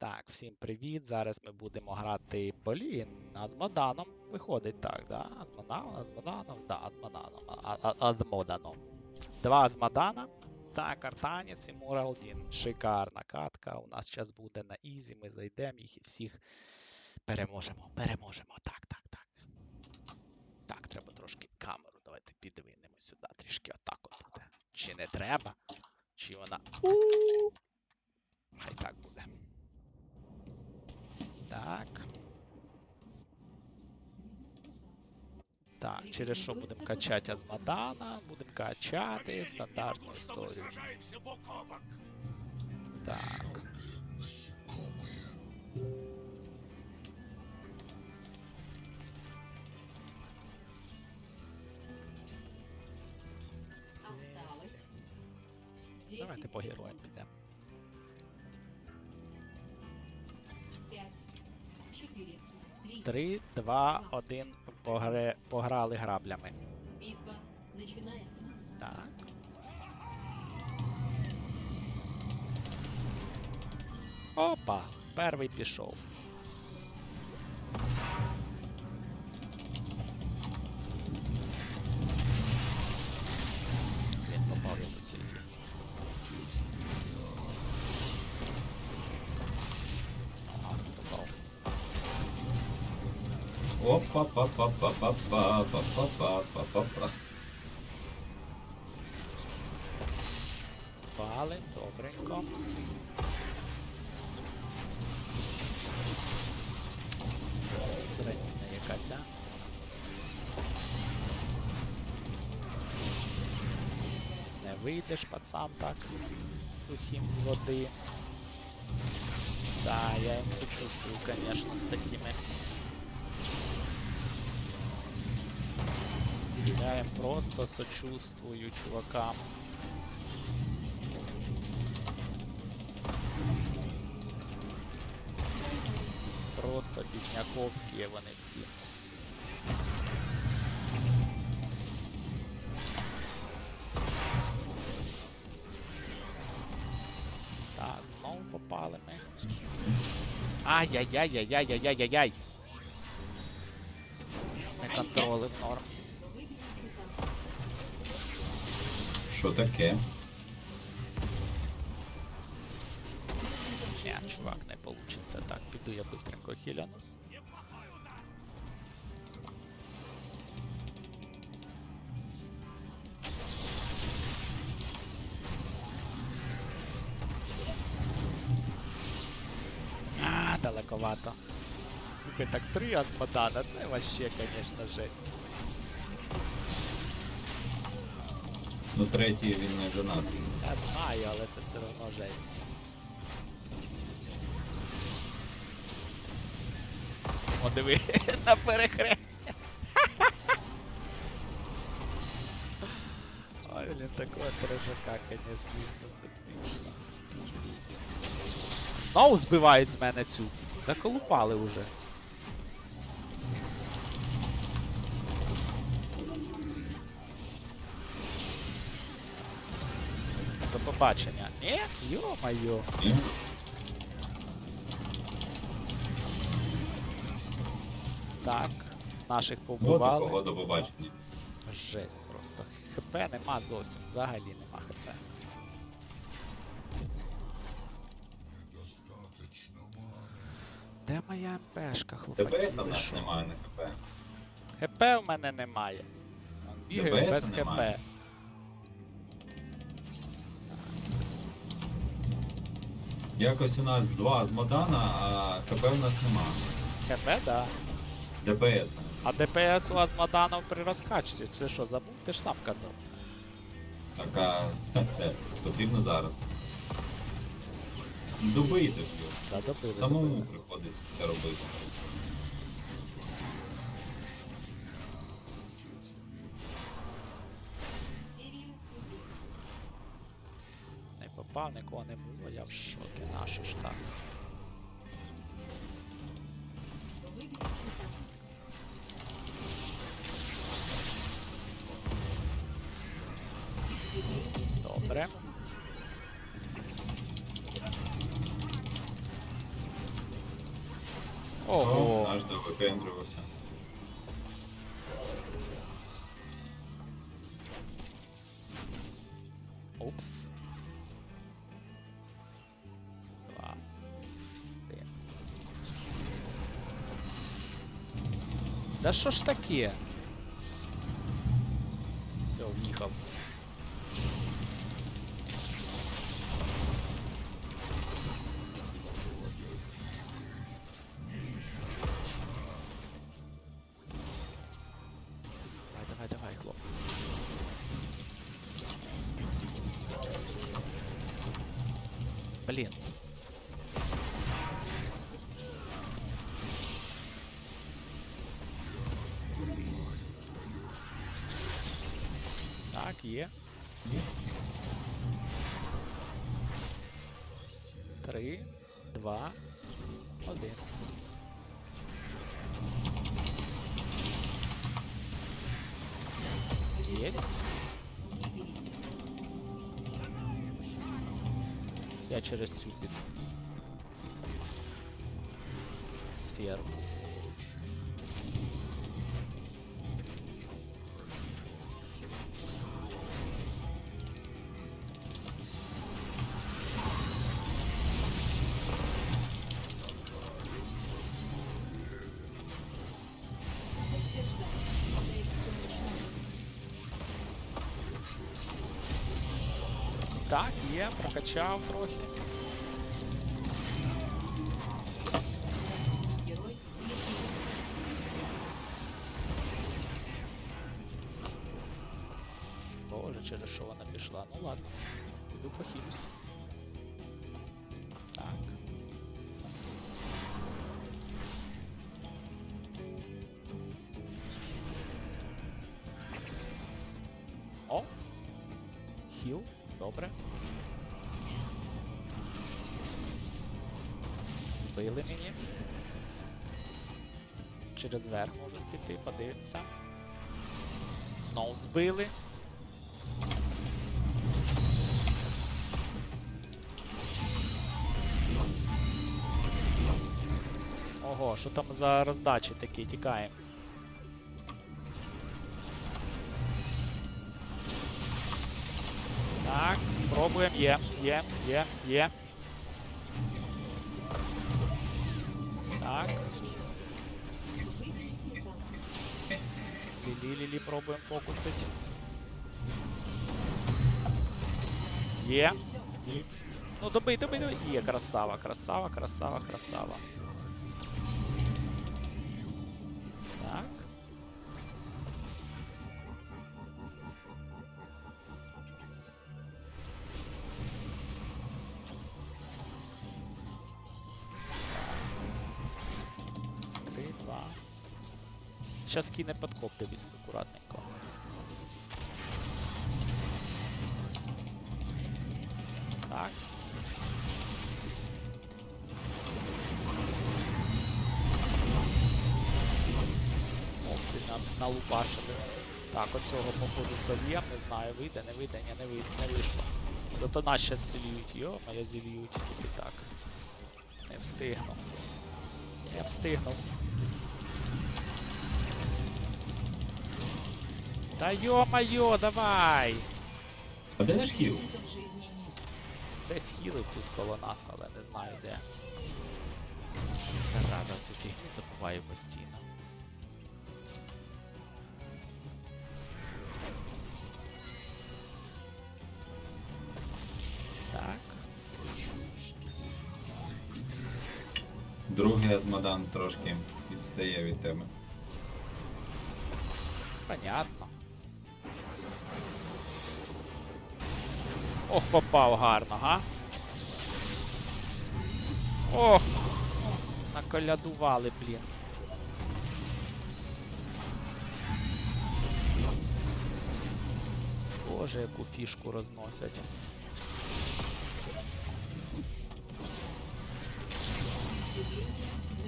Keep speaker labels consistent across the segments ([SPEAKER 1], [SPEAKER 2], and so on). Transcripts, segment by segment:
[SPEAKER 1] Так, всім привіт. Зараз ми будемо грати Блін, а з Маданом виходить так, да? З Маданом, з Маданом, да, з Маданом, а, з Моданом. Два з Мадана. Так, Артанець і Муралдін. Шикарна катка. У нас зараз буде на Ізі. Ми зайдемо їх і всіх переможемо. Переможемо. Так, так, так. Так, треба трошки камеру. Давайте підвинемо сюди трішки отак от. буде. Чи не треба? Чи вона. У! Хай так буде. Так. Так, через що будемо качати Азмадана, будемо качати стандартну історію. Так. Давайте по героям підемо. 3, 2, 1, погре... пограли граблями.
[SPEAKER 2] Битва починається.
[SPEAKER 1] Так. Опа! Перший пішов.
[SPEAKER 3] Па
[SPEAKER 1] Палим, добренько. Середня якась, а? Не вийдеш, пацан, так. Сухим з води. Да, я їм сочувствую, конечно, з такими. Я просто сочувствую, чувакам. Просто бідняковські вони всі. Так, знову попали ми. Ай-яй-яй-яй-яй-яй-яй-яй. Не контролив норм.
[SPEAKER 3] Що таке?
[SPEAKER 1] Ні, чувак, не получится так. Піду я быстренько хілянус. А, далековато. Слухай, так три Азмодана, це вообще, конечно, жесть.
[SPEAKER 3] Ну третій він не донатний.
[SPEAKER 1] Я знаю, але це все одно жесть. О, диви, на перехрестя. Ой, блін, такого трешака, конечно, це смішно. Знову збивають з мене цю. Заколупали уже. До побачення. Ні? Йо-майо. Так, наших
[SPEAKER 3] Ну, до побачення.
[SPEAKER 1] Жесть просто. ХП нема зовсім, взагалі нема ХП. Де моя МПшка, хлопаки?
[SPEAKER 3] У нас немає на КП.
[SPEAKER 1] ХП в мене немає. Бігаю без ХП.
[SPEAKER 3] Якось у нас два з Модана, а КП у нас нема.
[SPEAKER 1] ХП, да.
[SPEAKER 3] ДПС.
[SPEAKER 1] А ДПС у вас Маданов при розкачці. Ти що, забув? Ти ж сам казав.
[SPEAKER 3] Так, а потрібно зараз. Добити ж його.
[SPEAKER 1] Да, добили.
[SPEAKER 3] Самому
[SPEAKER 1] добили.
[SPEAKER 3] приходиться це робити.
[SPEAKER 1] Не нікого не було, я в шокі, наші ж так. Добре. Ого.
[SPEAKER 3] Наш довипендрювався.
[SPEAKER 1] Упс. Да що ж таке? Все, в'їхав. Давай, давай, хлоп. Блін. є. Три, два, один. Єсть. Я через цю піду. Сферу. Так, є, прокачав трохи. Боже, через що вона пішла? Ну ладно. Піду похилюсь. Через верх можуть піти, подивимося. Знов збили. Ого, що там за роздачі такі, тікаємо. Так, спробуємо. Є, є, є, є. Так. Лілі-лілі пробуємо фокусить. Є. Ну добий, добий, добий. Є, красава, красава, красава, красава. Сейчас кине подкоп, дивись акуратненько. Так. Ох, ти нам налупашили. Так, оцього походу зальєм, не знаю, вийде, не вийде, ні, не вийде, не вийшло. Зато нас щас зільють, йо, моя зільють, тільки так. Не встигну. Не встигнув. Та йо-майо, давай!
[SPEAKER 3] А де наш хіл?
[SPEAKER 1] Десь хілив тут коло нас, але не знаю де. Зараза, цю фігню забуваю постійно. Так.
[SPEAKER 3] Другий Азмодан трошки відстає від тебе.
[SPEAKER 1] Понятно. Ох, попав гарно, га? Ох! Наколядували, блін. Боже, яку фішку розносять.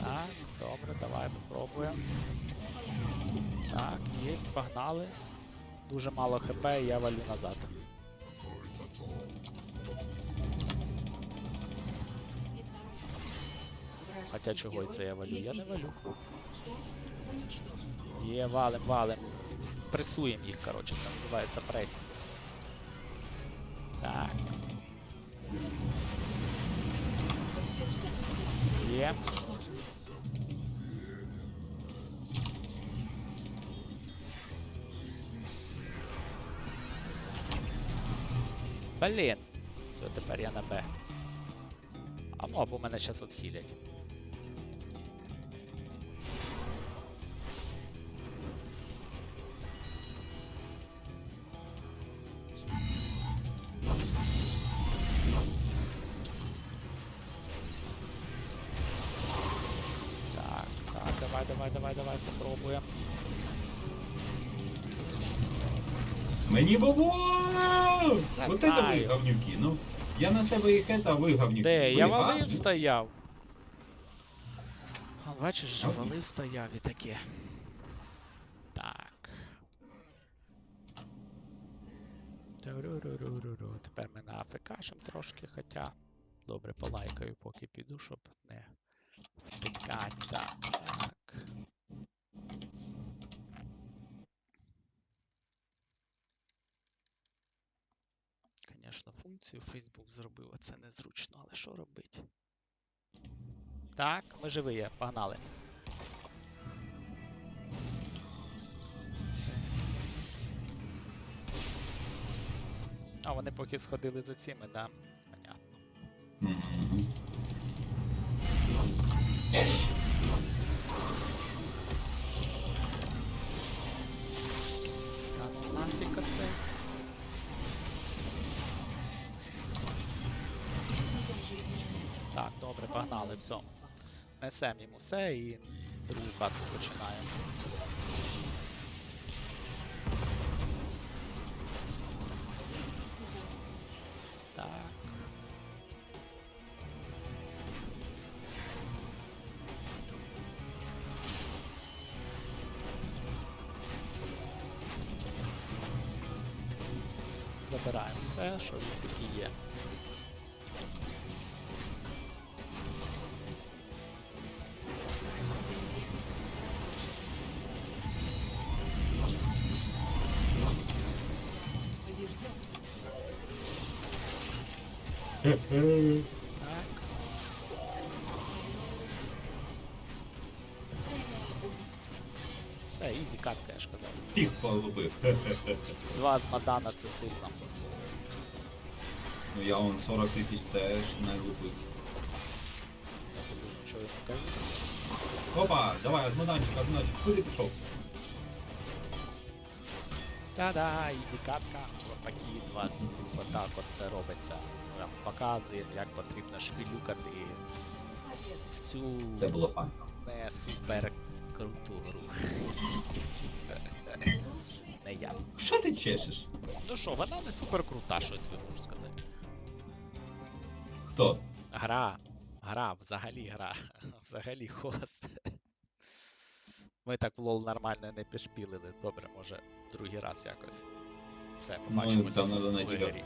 [SPEAKER 1] Так, добре, давай попробуємо. Так, є, погнали. Дуже мало хп, я валю назад. Хоча чого це я валю? Я не валю. Є, валим, валим. Пресуємо їх, коротше, це називається пресінг. Так. Є. Блін. Все, тепер я на Б. А ну або мене зараз відхилять. Давай, давай, давай, попробуємо.
[SPEAKER 3] Мені бабу!
[SPEAKER 1] Не
[SPEAKER 3] Вот это ви
[SPEAKER 1] знаю.
[SPEAKER 3] говнюки. Ну, я на себе їх это, а ви говнюки.
[SPEAKER 1] Де?
[SPEAKER 3] Ви
[SPEAKER 1] Я валив стояв. А, бачиш, же валив стояв і таке. Так. Туруруруруру. Тепер ми на АФКшем трошки, хоча. Добре, полайкаю, поки піду, щоб не втикать. Так, так. Функцію Facebook зробив, а це незручно, але що робити? Так, ми живі, погнали. А, вони поки сходили за цими, да? Так, добре, погнали, все. Несем йому все і другу катку починаємо. Забираємо все, що він такий є. Все, ізі катка, я ж казав.
[SPEAKER 3] Їх полюбив.
[SPEAKER 1] Два з Мадана це сильно.
[SPEAKER 3] Ну я он 40 тисяч теж не лупив.
[SPEAKER 1] Я тобі ж нічого не кажу.
[SPEAKER 3] Опа, давай, азмаданчик, азмаданчик, куди пішов?
[SPEAKER 1] Та-да, ізі катка. От такі два з Отак от це робиться. Прям показуємо, як потрібно шпілюкати в цю
[SPEAKER 3] Це було
[SPEAKER 1] не супер круту гру. Не я.
[SPEAKER 3] Що ти чешеш?
[SPEAKER 1] Ну що, вона не супер крута, що я тобі можу сказати.
[SPEAKER 3] Хто?
[SPEAKER 1] Гра. Гра, взагалі гра. Взагалі хос. Ми так в лол нормально не пішпілили. Добре, може другий раз якось. Все,
[SPEAKER 3] Ну, там надо
[SPEAKER 1] в
[SPEAKER 3] на
[SPEAKER 1] другій грі.